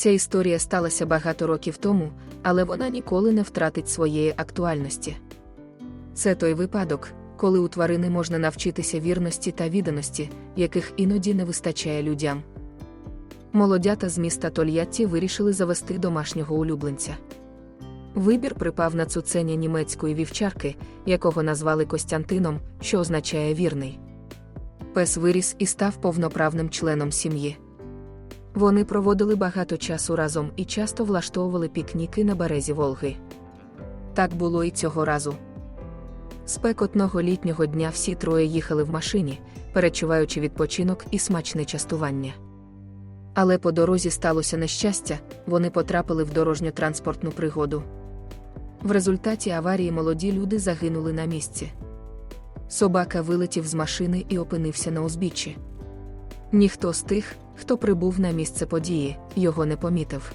Ця історія сталася багато років тому, але вона ніколи не втратить своєї актуальності. Це той випадок, коли у тварини можна навчитися вірності та відданості, яких іноді не вистачає людям. Молодята з міста Тольятті вирішили завести домашнього улюбленця. Вибір припав на цуценя німецької вівчарки, якого назвали Костянтином, що означає вірний. Пес виріс і став повноправним членом сім'ї. Вони проводили багато часу разом і часто влаштовували пікніки на березі Волги. Так було і цього разу. Спекотного літнього дня всі троє їхали в машині, перечуваючи відпочинок і смачне частування. Але по дорозі сталося нещастя, вони потрапили в дорожньо-транспортну пригоду. В результаті аварії молоді люди загинули на місці. Собака вилетів з машини і опинився на узбіччі. Ніхто з тих, хто прибув на місце події, його не помітив.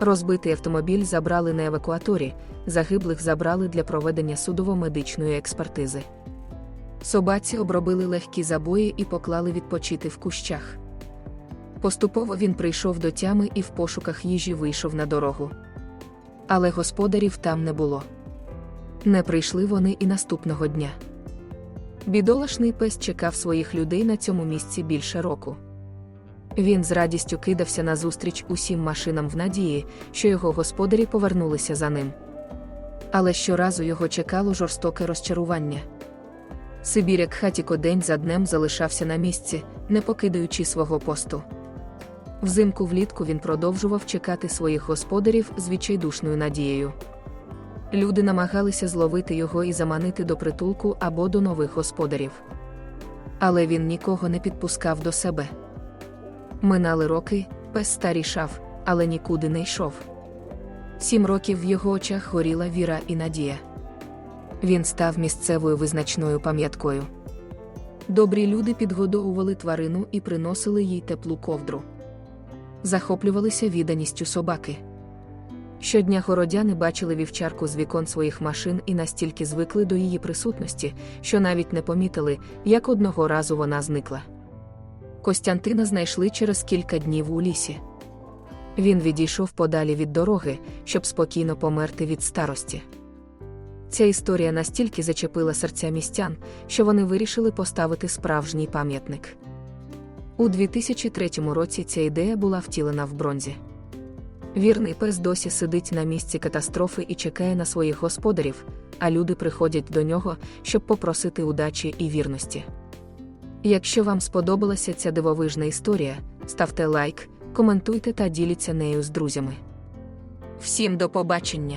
Розбитий автомобіль забрали на евакуаторі, загиблих забрали для проведення судово-медичної експертизи. Собаці обробили легкі забої і поклали відпочити в кущах. Поступово він прийшов до тями і в пошуках їжі вийшов на дорогу. Але господарів там не було. Не прийшли вони і наступного дня. Бідолашний пес чекав своїх людей на цьому місці більше року. Він з радістю кидався назустріч усім машинам в надії, що його господарі повернулися за ним. Але щоразу його чекало жорстоке розчарування. Сибіряк Хатіко день за днем залишався на місці, не покидаючи свого посту. Взимку влітку він продовжував чекати своїх господарів з відчайдушною надією. Люди намагалися зловити його і заманити до притулку або до нових господарів. Але він нікого не підпускав до себе. Минали роки, пес старішав, але нікуди не йшов. Сім років в його очах горіла віра і надія. Він став місцевою визначною пам'яткою. Добрі люди підгодовували тварину і приносили їй теплу ковдру. Захоплювалися відданістю собаки. Щодня городяни бачили вівчарку з вікон своїх машин і настільки звикли до її присутності, що навіть не помітили, як одного разу вона зникла. Костянтина знайшли через кілька днів у лісі. Він відійшов подалі від дороги, щоб спокійно померти від старості. Ця історія настільки зачепила серця містян, що вони вирішили поставити справжній пам'ятник. У 2003 році ця ідея була втілена в бронзі. Вірний пес досі сидить на місці катастрофи і чекає на своїх господарів, а люди приходять до нього, щоб попросити удачі і вірності. Якщо вам сподобалася ця дивовижна історія, ставте лайк, коментуйте та діліться нею з друзями. Всім до побачення!